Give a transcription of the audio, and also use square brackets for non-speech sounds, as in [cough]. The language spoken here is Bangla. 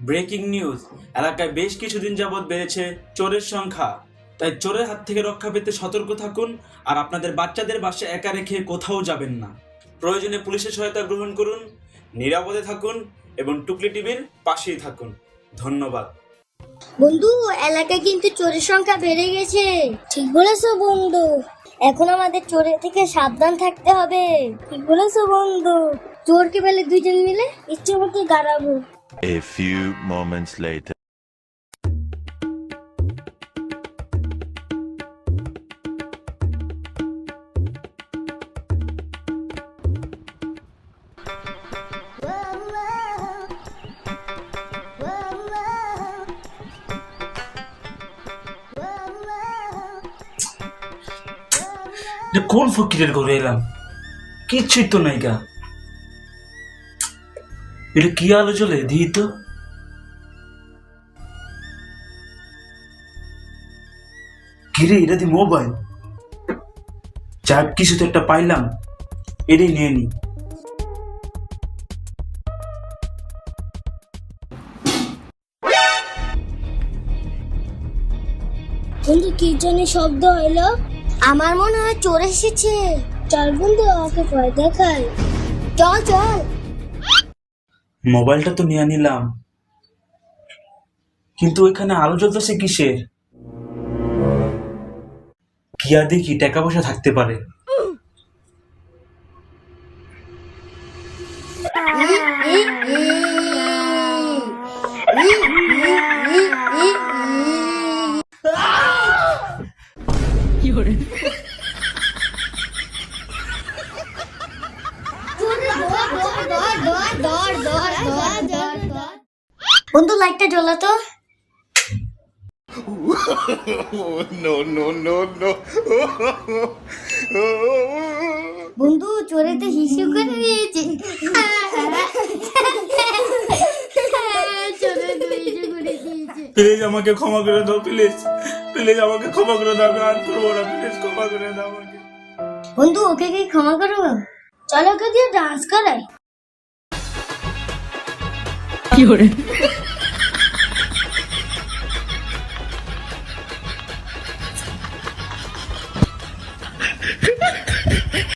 Breaking news. এলাকায় বেশ কিছুদিন যাবৎ বেড়েছে চোরের সংখ্যা। তাই চোরের হাত থেকে রক্ষা পেতে সতর্ক থাকুন আর আপনাদের বাচ্চাদের বাসে একা রেখে কোথাও যাবেন না। প্রয়োজনে পুলিশের সহায়তা গ্রহণ করুন, নিরাপদে থাকুন এবং টুকলি টিভির পাশেই থাকুন। ধন্যবাদ। বন্ধু, এলাকায় কিন্তু চোরের সংখ্যা বেড়ে গেছে। ঠিক বলেছ, বন্ধু। এখন আমাদের চোরের থেকে সাবধান থাকতে হবে। ঠিক বলেছ, বন্ধু। চোরকে পেলে দুইজন মিলে ইচ্ছে মতো গাড়াবো A few moments later. কোন ফকিরের ঘরে এলাম কিচ্ছুই তো নাই গা এটা কি আলো চলে দিই তো কিরে, এটা দি মোবাইল? যাক কিছু তো একটা পাইলাম। এটাই নিয়ে নি। কি জানি শব্দ হইল? আমার মনে হয় চোর এসেছে। চল বন্ধু ওকে ভয় দেখাই চল চল। মোবাইলটা তো নিয়ে নিলাম। কিন্তু ওইখানে আলো জ্বলতেছে কিসের? কি আর দেখি টাকা পয়সা থাকতে পারে। [laughs] [laughs] [laughs] বন্ধু লাইটটা জ্বলা তো. বন্ধু চোরে তো হিসু করে নিয়েছে প্লিজ আমাকে ক্ষমা করে দাও প্লিজ প্লিজ আমাকে ক্ষমা করে দাও আমি আর করব না প্লিজ ক্ষমা করে দাও আমাকে। বন্ধু ওকে কি ক্ষমা করো চলো ওকে দিয়ে ডান্স করাই। 有人